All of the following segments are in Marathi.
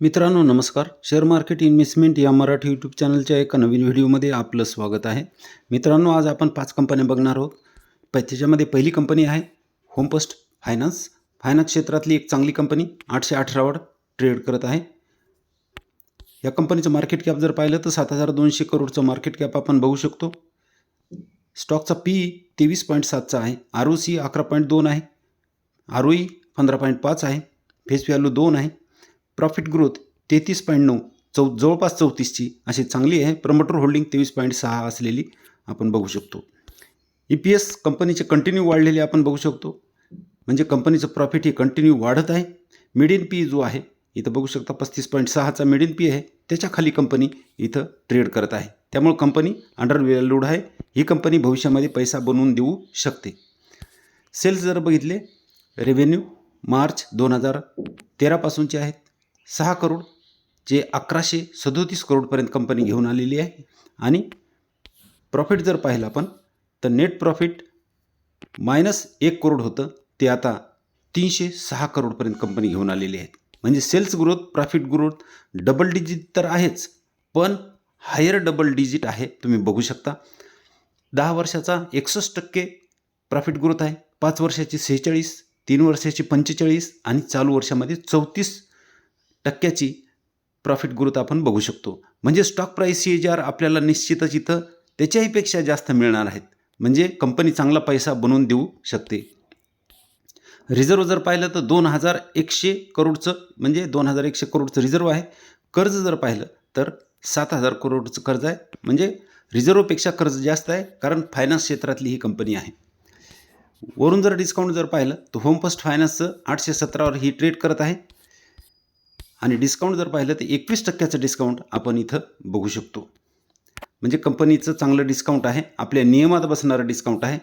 मित्रांनो नमस्कार. शेअर मार्केट इन्व्हेस्टमेंट या मराठी यूट्यूब चॅनलच्या एका नवीन व्हिडिओमध्ये आपलं स्वागत आहे. मित्रांनो आज आपण पाच कंपन्या बघणार आहोत. प त्याच्यामध्ये पहिली कंपनी आहे होमपोस्ट फायनान्स. फायनान्स क्षेत्रातली एक चांगली कंपनी आठशे अठरावर ट्रेड करत आहे. या कंपनीचं मार्केट कॅप जर पाहिलं तर सात हजार दोनशे करोडचं मार्केट कॅप आपण बघू शकतो. स्टॉकचा पी तेवीस पॉईंट सातचा आहे. आर ओ सी अकरा पॉईंट दोन आहे. आर ओ ई पंधरा पॉईंट पाच आहे. फेस व्हॅल्यू दोन आहे. प्रॉफिट ग्रोथ तेहतीस पॉईंट नऊ चौ जवळपास चौतीसची अशी चांगली आहे. प्रमोटर होल्डिंग तेवीस पॉईंट सहा असलेली आपण बघू शकतो. ई पी एस कंपनीचे कंटिन्यू वाढलेले आपण बघू शकतो. म्हणजे कंपनीचं प्रॉफिट हे कंटिन्यू वाढत आहे. मिडियन पी जो आहे इथं बघू शकता पस्तीस पॉईंट सहाचा मिडियन पी आहे. त्याच्याखाली कंपनी इथं ट्रेड करत आहे. त्यामुळे कंपनी अंडर व्हॅल्यूड आहे. ही कंपनी भविष्यामध्ये पैसा बनवून देऊ शकते. सेल्स जर बघितले रेव्हेन्यू मार्च दोन हजार तेरापासूनचे आहेत. सहा करोड जे अकराशे सदोतीस करोडपर्यंत कंपनी घेऊन आलेली आहे. आणि प्रॉफिट जर पाहिलं आपण तर नेट प्रॉफिट मायनस एक करोड होतं. ते आता तीनशे सहा करोडपर्यंत कंपनी घेऊन आलेली आहे म्हणजे sales growth profit growth double digit तर आहेच पण हायर डबल डिजिट आहे. तुम्ही बघू शकता. दहा वर्षाचा एकसष्ट टक्के प्रॉफिट ग्रोथ आहे. पाच वर्षाची सेहेचाळीस तीन वर्षाची पंचेचाळीस आणि चालू वर्षामध्ये चौतीस टक्क्याची प्रॉफिट ग्रोथ आपण बघू शकतो. म्हणजे स्टॉक प्राईस सी आर आपल्याला निश्चितच इथं त्याच्याहीपेक्षा जास्त मिळणार आहेत. म्हणजे कंपनी चांगला पैसा बनवून देऊ शकते. रिझर्व जर पाहिलं तर दोन हजार एकशे करोडचं म्हणजे दोन हजार एकशे करोडचं रिझर्व आहे. कर्ज जर पाहिलं तर सात हजार करोडचं कर्ज आहे. म्हणजे रिझर्वपेक्षा कर्ज जास्त आहे कारण फायनान्स क्षेत्रातली ही कंपनी आहे. वरून जर डिस्काउंट जर पाहिलं तर होम फर्स्ट फायनान्सचं आठशे सतरावर ही ट्रेड करत आहे. आणि डिस्काउंट जर पाहिलं तर एकवीस टक्क्याचं डिस्काउंट आपण इथं बघू शकतो. म्हणजे कंपनीचं चांगलं डिस्काउंट आहे आपल्या नियमात बसणारं डिस्काउंट आहे.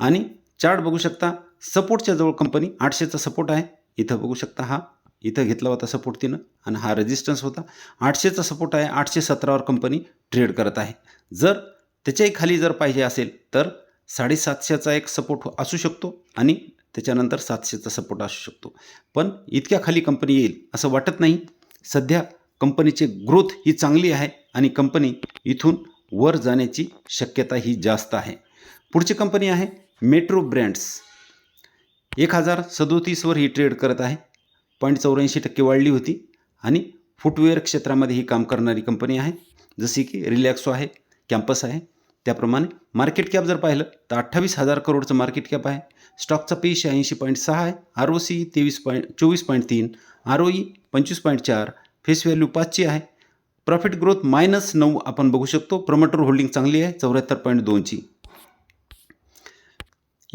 आणि चार्ट बघू शकता सपोर्टच्या जवळ कंपनी आठशेचा सपोर्ट आहे. इथं बघू शकता हा इथं घेतला होता सपोर्ट तिनं आणि हा रेजिस्टन्स होता. आठशेचा सपोर्ट आहे आठशे सतरावर कंपनी ट्रेड करत आहे. जर त्याच्याही खाली जर पाहिजे असेल तर साडेसातशेचा एक सपोर्ट असू शकतो आणि त्याच्यानंतर सातशेचा सपोर्ट असू शकतो. पण इतक्या खाली कंपनी येईल असं वाटत नाही. सध्या कंपनीची ग्रोथ ही चांगली आहे आणि कंपनी इथून वर जाण्याची शक्यता ही जास्त आहे. पुढची कंपनी आहे मेट्रो ब्रँड्स एक हजार सदोतीसवर ही ट्रेड करत आहे. पॉईंट चौऱ्याऐंशी टक्के वाढली होती आणि फुटवेअर क्षेत्रामध्ये ही काम करणारी कंपनी आहे. जशी की रिलॅक्सो आहे कॅम्पस आहे. त्याप्रमाणे मार्केट कॅप जर पाहिलं तर अठ्ठावीस हजार करोडचं मार्केट कॅप आहे. स्टॉकचा पी शहाऐंशी पॉईंट सहा आहे. आर ओ सी तेवीस पॉईंट चोवीस पॉईंट तीन आर ओ ई पंचवीस पॉईंट चार फेस व्हॅल्यू पाचची आहे. प्रॉफिट ग्रोथ मायनस नऊ आपण बघू शकतो. प्रमोटर होल्डिंग चांगली आहे चौऱ्याहत्तर पॉईंट दोनची.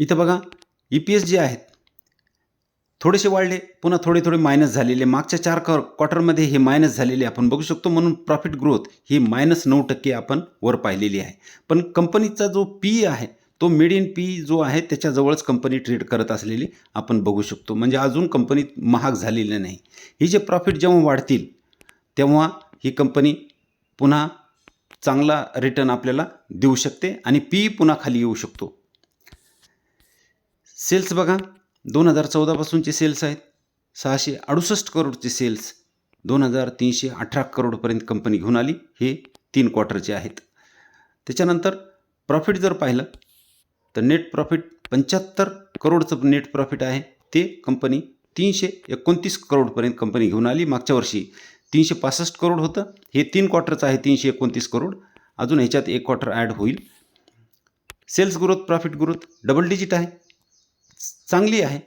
इथं बघा ई पी एस जे आहेत थोडेसे वाढले पुन्हा थोडे थोडे मायनस झालेले. मागच्या चार क क्वार्टरमध्ये हे मायनस झालेले आपण बघू शकतो. म्हणून प्रॉफिट ग्रोथ ही मायनस नऊ टक्के आपण वर पाहिलेली आहे. पण कंपनीचा जो पी आहे तो मिडियन पी जो आहे त्याच्याजवळच कंपनी ट्रेड करत असलेली आपण बघू शकतो. म्हणजे अजून कंपनी महाग झालेली नाही. ही जे प्रॉफिट जेव्हा वाढतील तेव्हा ही कंपनी पुन्हा चांगला रिटर्न आपल्याला देऊ शकते आणि पी पुन्हा खाली येऊ शकतो. सेल्स बघा. दोन हजार चौदापासूनचे सेल्स आहेत. सहाशे अडुसष्ट करोडचे सेल्स दोन हजार तीनशे अठरा करोडपर्यंत कंपनी घेऊन आली. हे तीन क्वार्टरचे आहेत. त्याच्यानंतर प्रॉफिट जर पाहिलं तर नेट प्रॉफिट पंच्याहत्तर करोडचं नेट प्रॉफिट आहे. ते कंपनी तीनशे एकोणतीस करोडपर्यंत कंपनी घेऊन आली मागच्या वर्षी. तीनशे पासष्ट करोड होतं. हे तीन क्वार्टरचं आहे तीनशे एकोणतीस करोड. अजून ह्याच्यात एक क्वार्टर ॲड होईल. Sales growth profit growth double digit आहे. चांगली आहे.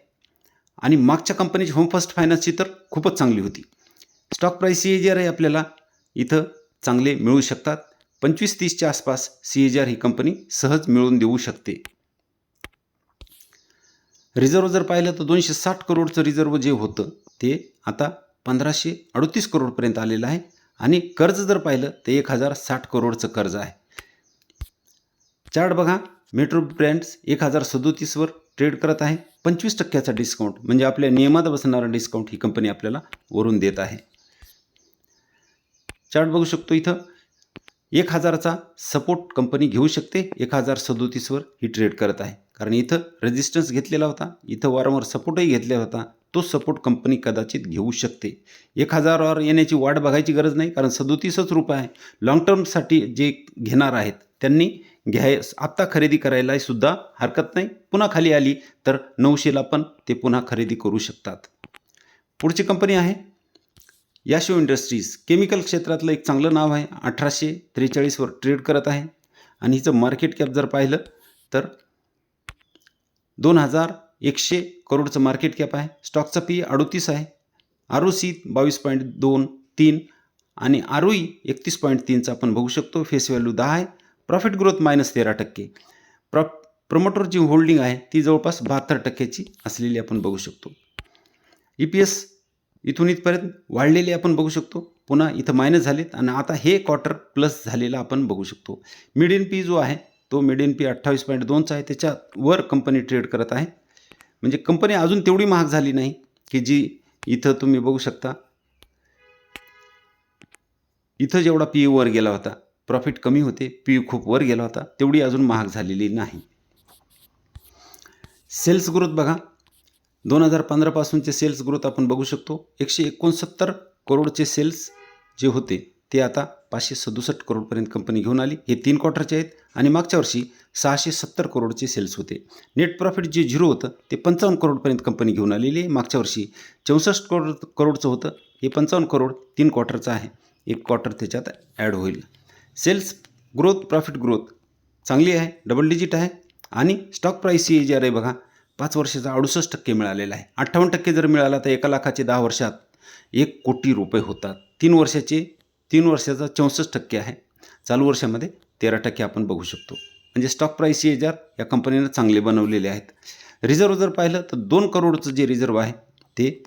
आणि मागच्या कंपनीची होम फर्स्ट फायनान्सची तर खूपच चांगली होती. Stock price C A G R आहे आपल्याला. इथं चांगले मिळू शकतात. पंचवीस तीसच्या आसपास सी ए जी आर ही कंपनी सहज मिळवून देऊ शकते. रिझर्व जर पाहिलं तर दोनशे साठ करोडचं रिझर्व जे होतं ते आता पंधराशे अडतीस करोडपर्यंत आलेलं आहे. आणि कर्ज जर पाहिलं तर एक हजार साठ करोडचं कर्ज आहे. चार्ट बघा. मेट्रो ब्रँड्स एक हजार सदोतीसवर ट्रेड करत आहे. पंचवीस टक्क्याचा डिस्काउंट म्हणजे आपल्या नियमात बसणारा डिस्काउंट ही कंपनी आपल्याला वरून देत आहे. चार्ट बघू शकतो इथं. एक हजारचा सपोर्ट कंपनी घेऊ शकते. एक हजार सदोतीसवर ही ट्रेड करत आहे. कारण इथं रेजिस्टन्स घेतलेला होता. इथं वारंवार सपोर्टही घेतलेला होता. तो सपोर्ट कंपनी कदाचित घेऊ शकते. एक हजारावर येण्याची वाट बघायची गरज नाही. कारण सदोतीसच रुपये आहे. लॉंग टर्मसाठी जे घेणार आहेत त्यांनी घ्याय आत्ता खरेदी करायला सुद्धा हरकत नाही. पुन्हा खाली आली तर नऊशेला पण ते पुन्हा खरेदी करू शकतात. पुढची कंपनी आहे याशो इंडस्ट्रीज. केमिकल क्षेत्रातलं एक चांगलं नाव आहे. अठराशे त्रेचाळीसवर ट्रेड करत आहे. आणि हिचं मार्केट कॅप जर पाहिलं तर दोन हजार एकशे करोडचं मार्केट कॅप आहे. स्टॉकचा पी अडोतीस आहे. आर ओ सी बावीस पॉईंट दोन तीन आणि आर ओ ई एकतीस पॉईंट तीनचा आपण बघू शकतो. फेस व्हॅल्यू दहा आहे. प्रॉफिट ग्रोथ मायनस तेरा टक्के. प्रॉ प्रमोटरची होल्डिंग आहे ती जवळपास बहात्तर टक्क्याची असलेली आपण बघू शकतो. ई पी एस इथून इथपर्यंत वाढलेले आपण बघू शकतो. पुन्हा इथं मायनस झालेत आणि आता हे क्वार्टर प्लस झालेला आपण बघू शकतो. मिड पी जो आहे तो मिड पी अठ्ठावीस पॉईंट दोनचा आहे. त्याच्यावर कंपनी ट्रेड करत आहे. म्हणजे कंपनी अजून तेवढी महाग झाली नाही की जी इथं तुम्ही बघू शकता. इथं जेवढा पी वर गेला होता प्रॉफिट कमी होते पी खूप वर गेला होता तेवढी अजून महाग झालेली नाही. सेल्स ग्रोथ बघा. दोन हजार पंधरापासूनचे सेल्स ग्रोथ आपण बघू शकतो. एकशे एकोणसत्तर करोडचे सेल्स जे होते ते आता पाचशे सदुसष्ट करोडपर्यंत कंपनी घेऊन आली. हे तीन क्वार्टरचे आहेत आणि मागच्या वर्षी सहाशे सत्तर करोडचे सेल्स होते. नेट प्रॉफिट जे झिरो होतं ते पंचावन्न करोडपर्यंत कंपनी घेऊन आलेली आहे. मागच्या वर्षी चौसष्ट करोड करोडचं होतं. हे पंचावन्न करोड तीन क्वार्टरचं आहे. एक क्वार्टर त्याच्यात ॲड होईल. Sales growth profit growth. चांगली आहे डबल डिजिट आहे आणि stock price C G R आहे बघा पाच वर्षाचा अडुसष्ट टक्के मिळालेला आहे. अठ्ठावन्न टक्के जर मिळाला तर एका लाखाचे दहा वर्षात एक कोटी रुपये होतात. तीन वर्षाचे तीन वर्षाचा चौसष्ट टक्के आहे. चालू वर्षामध्ये तेरा टक्के आपण बघू शकतो. म्हणजे stock price C H R या कंपनीनं चांगले बनवलेले आहेत. रिझर्व जर पाहिलं तर दोन करोडचं जे रिझर्व आहे ते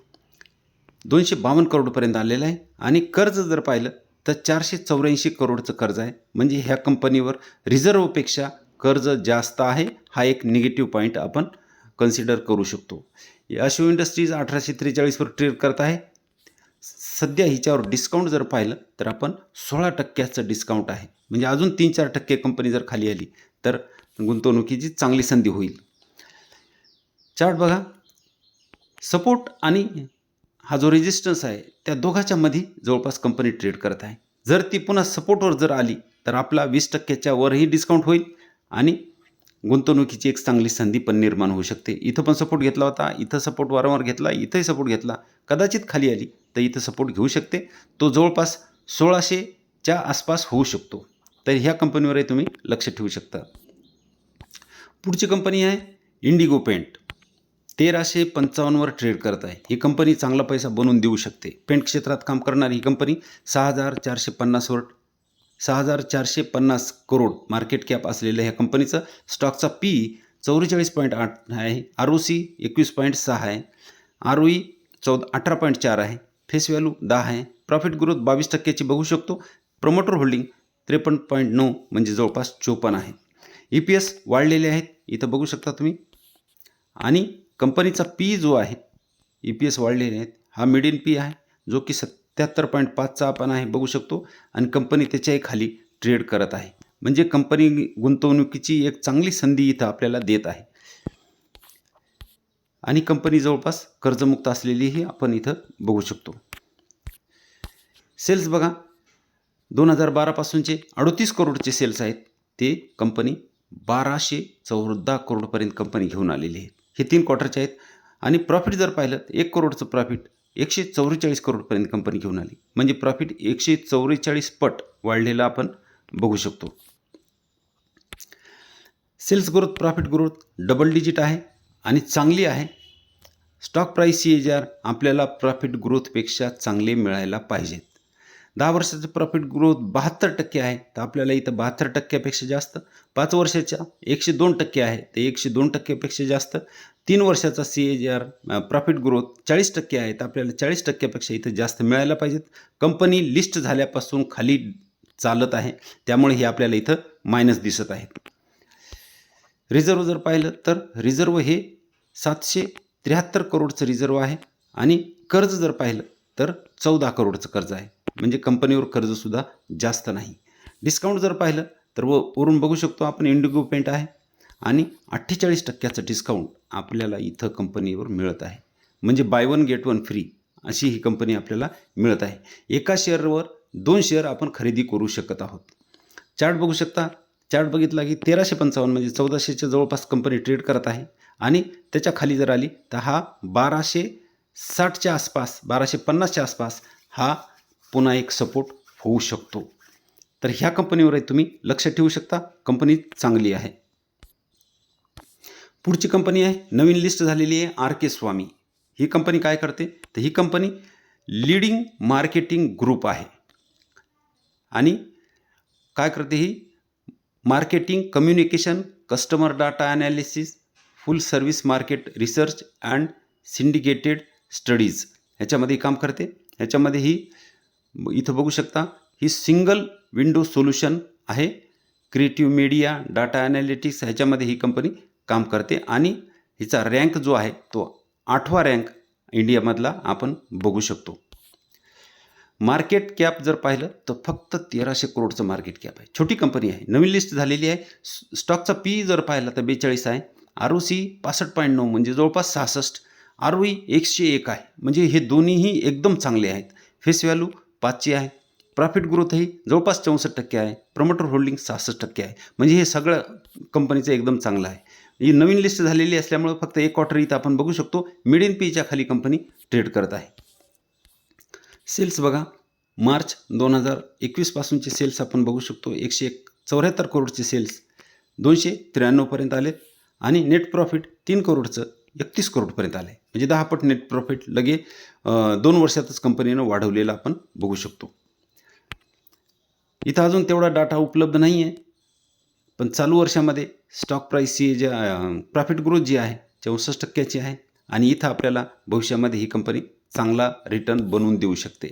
दोनशे बावन्न करोडपर्यंत आलेलं आहे. आणि कर्ज जर पाहिलं तर चारशे चौऱ्याऐंशी करोडचं कर्ज आहे. म्हणजे ह्या कंपनीवर रिझर्वपेक्षा कर्ज जास्त आहे. हा एक निगेटिव्ह पॉईंट आपण कन्सिडर करू शकतो. अशो इंडस्ट्रीज अठराशे त्रेचाळीसवर ट्रेड करत आहे. सध्या हिच्यावर डिस्काउंट जर पाहिलं तर आपण सोळा टक्क्याचं डिस्काउंट आहे. म्हणजे अजून तीन चार टक्के कंपनी जर खाली आली तर गुंतवणुकीची चांगली संधी होईल. चार्ट बघा. सपोर्ट आणि हा जो रेजिस्टन्स आहे त्या दोघाच्या मध्ये जवळपास कंपनी ट्रेड करत आहे. जर ती पुन्हा सपोर्टवर जर आली तर आपला वीस टक्क्याच्या वरही डिस्काउंट होईल आणि गुंतवणुकीची एक चांगली संधी पण निर्माण होऊ शकते. इथं पण सपोर्ट घेतला होता इथं सपोर्ट वारंवार घेतला इथंही सपोर्ट घेतला. कदाचित खाली आली तर इथं सपोर्ट घेऊ शकते. तो जवळपास सोळाशेच्या आसपास होऊ शकतो. तर ह्या कंपनीवरही तुम्ही लक्ष ठेवू शकता. पुढची कंपनी आहे इंडिगो पेंट तेराशे पंचावन्नवर ट्रेड करत आहे. ही कंपनी चांगला पैसा बनवून देऊ शकते. पेंट क्षेत्रात काम करणारी ही कंपनी सहा हजार चारशे पन्नासवर सहा हजार चारशे पन्नास करोड मार्केट कॅप असलेल्या ह्या कंपनीचा स्टॉकचा पी चौवेचाळीस पॉईंट आठ आहे. आर ओ सी एकवीस पॉईंट सहा आहे. आर ओ ई चौदा अठरा पॉईंट चार आहे. फेस व्हॅल्यू दहा आहे. प्रॉफिट ग्रोथ बावीस टक्क्याची बघू शकतो. प्रमोटर होल्डिंग त्रेपन्न पॉईंट नऊ म्हणजे जवळपास चोपन्न आहे. ई पी एस वाढलेले आहेत. इथं बघू शकता तुम्ही. आणि कंपनीचा पी जो आहे ई पी एस वाढलेले आहेत हा मिड इन पी आहे जो की सत्याहत्तर पॉईंट पाचचा आपण आहे बघू शकतो. आणि कंपनी त्याच्याही खाली ट्रेड करत आहे. म्हणजे कंपनी गुंतवणुकीची एक चांगली संधी इथं आपल्याला देत आहे. आणि कंपनी जवळपास कर्जमुक्त असलेलीही आपण इथं बघू शकतो. सेल्स बघा दोन हजार बारापासूनचे अडतीस करोडचे सेल्स आहेत. ते कंपनी बाराशे चौदा करोडपर्यंत कंपनी घेऊन आलेली आहे. हे तीन क्वार्टरचे आहेत. आणि प्रॉफिट जर पाहिलं तर एक करोडचं प्रॉफिट एकशे चौवेचाळीस करोडपर्यंत कंपनी घेऊन आली. म्हणजे प्रॉफिट एकशे चौवेचाळीस पट वाढलेलं आपण बघू शकतो. Sales growth profit growth double digit आहे आणि चांगली आहे. Stock price C H R आपल्याला प्रॉफिट ग्रोथपेक्षा चांगले मिळायला पाहिजेत. दहा वर्षाचं प्रॉफिट ग्रोथ बहात्तर टक्के आहे. तर आपल्याला इथं बहात्तर टक्क्यापेक्षा जास्त. पाच वर्षाच्या एकशे दोन टक्के आहे. तर एकशे दोन टक्क्यापेक्षा जास्त. तीन वर्षाचा C H R profit growth चाळीस टक्के आहे. तर आपल्याला चाळीस टक्क्यापेक्षा इथं जास्त मिळायला पाहिजेत. कंपनी लिस्ट झाल्यापासून खाली चालत आहे. त्यामुळे हे आपल्याला इथं मायनस दिसत आहे. रिझर्व जर पाहिलं तर रिझर्व हे सातशे त्र्याहत्तर करोडचं रिझर्व आहे. आणि कर्ज जर पाहिलं तर चौदा करोडचं कर्ज आहे. म्हणजे कंपनीवर कर्जसुद्धा जास्त नाही. डिस्काउंट जर पाहिलं तर व वरून बघू शकतो आपण इंडिगो पेंट आहे आणि अठ्ठेचाळीस टक्क्याचं डिस्काउंट आपल्याला इथं कंपनीवर मिळत आहे. म्हणजे buy one get one free अशी ही कंपनी आपल्याला मिळत आहे. एका शेअरवर दोन शेअर आपण खरेदी करू शकत आहोत. चार्ट बघू शकता. चार्ट बघितला की तेराशे पंचावन्न म्हणजे चौदाशेच्या जवळपास कंपनी ट्रेड करत आहे आणि त्याच्याखाली जर आली तर हा बाराशे साठच्या आसपास बाराशे पन्नासच्या आसपास हा पुन्हा एक सपोर्ट होऊ शकतो. तर ह्या कंपनीवरही तुम्ही लक्ष ठेवू शकता. कंपनी चांगली आहे. पुढची कंपनी आहे नवीन लिस्ट झालेली आहे आर के स्वामी. ही कंपनी काय करते? तर ही कंपनी लीडिंग मार्केटिंग ग्रुप आहे. आणि काय करते ही? Marketing communication customer data analysis full service market research and syndicated studies ह्याच्यामध्ये काम करते. ह्याच्यामध्ये ही इथं बघू शकता ही सिंगल विंडो सोल्युशन आहे. क्रिएटिव्ह मीडिया डाटा ॲनालिटिक्स ह्याच्यामध्ये ही कंपनी काम करते. आणि हिचा रँक जो आहे तो आठवा रँक इंडियामधला आपण बघू शकतो. मार्केट कॅप जर पाहिलं तर फक्त तेराशे करोडचं मार्केट कॅप आहे. छोटी कंपनी आहे. नवीन लिस्ट झालेली आहे. स्टॉकचा पी जर पाहिला तर बेचाळीस आहे. आर ओ सी पासष्ट पॉईंट नऊ म्हणजे जवळपास सहासष्ट. आर ओ ई एकशे एक आहे. म्हणजे हे दोन्हीही एकदम चांगले आहेत. फेस व्हॅल्यू पाचची आहे. प्रॉफिट ग्रोथही जवळपास चौसष्ट टक्के आहे. प्रमोटर होल्डिंग सहासष्ट टक्के आहे. म्हणजे हे सगळं कंपनीचं एकदम चांगलं आहे. ही नवीन लिस्ट झालेली असल्यामुळं फक्त एक क्वार्टर इथं आपण बघू शकतो. मिड इन पीच्या खाली कंपनी ट्रेड करत आहे. सेल्स बघा. मार्च दोन हजार एकवीसपासूनचे सेल्स आपण बघू शकतो. एकशे एक चौऱ्याहत्तर करोडचे सेल्स दोनशे त्र्याण्णवपर्यंत आले. आणि नेट प्रॉफिट तीन करोडचं एकतीस करोडपर्यंत आले. म्हणजे दहा पट नेट प्रॉफिट लगे दोन वर्षातच कंपनीनं वाढवलेलं आपण बघू शकतो. इथं अजून तेवढा डाटा उपलब्ध नाही आहे पण चालू वर्षामध्ये स्टॉक प्राईस जे प्रॉफिट ग्रोथ जी आहे चौसष्ट टक्क्याची आहे आणि इथं आपल्याला भविष्यामध्ये ही कंपनी चांगला रिटर्न बनवून देऊ शकते.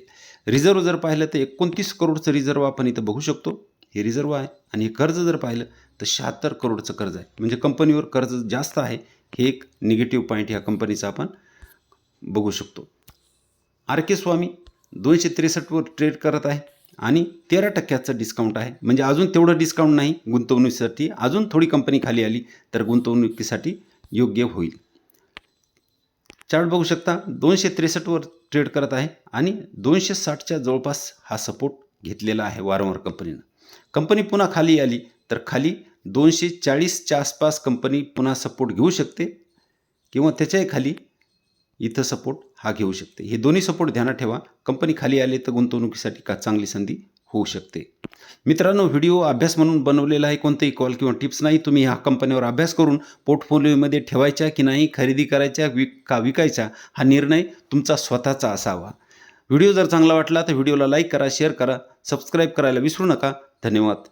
रिझर्व जर पाहिलं तर एकोणतीस करोडचं रिझर्व आपण इथं बघू शकतो. हे रिझर्व आहे आणि हे कर्ज जर पाहिलं तर शहात्तर करोडचं कर्ज आहे. म्हणजे कंपनीवर कर्ज जास्त आहे हे एक निगेटिव्ह पॉईंट ह्या कंपनीचा आपण बघू शकतो. आर के स्वामी दोनशे त्रेसष्टवर ट्रेड करत आहे आणि तेरा टक्क्याचं डिस्काउंट आहे. म्हणजे अजून तेवढं डिस्काउंट नाही गुंतवणुकीसाठी. अजून थोडी कंपनी खाली आली तर गुंतवणुकीसाठी योग्य होईल. चार्ट बघू शकता दोनशे त्रेसष्टवर ट्रेड करत आहे आणि दोनशे साठच्या जवळपास हा सपोर्ट घेतलेला आहे वारंवार कंपनीनं कंपनी पुन्हा खाली आली तर खाली दोनशे चाळीसच्या आसपास कंपनी पुन्हा सपोर्ट घेऊ शकते किंवा त्याच्याही खाली इथं सपोर्ट हा घेऊ शकते. हे दोन्ही सपोर्ट ध्यानात ठेवा. कंपनी खाली आले तर गुंतवणुकीसाठी का चांगली संधी होऊ शकते. मित्रांनो व्हिडिओ अभ्यास म्हणून बनवलेला आहे. कोणतेही कॉल किंवा टिप्स नाही. तुम्ही ह्या कंपनीवर अभ्यास करून पोर्टफोलिओमध्ये ठेवायच्या की नाही खरेदी करायच्या विक का विकायचा हा निर्णय तुमचा स्वतःचा असावा. व्हिडिओ जर चांगला वाटला तर व्हिडिओला लाईक करा शेअर करा सबस्क्राईब करायला विसरू नका. धन्यवाद.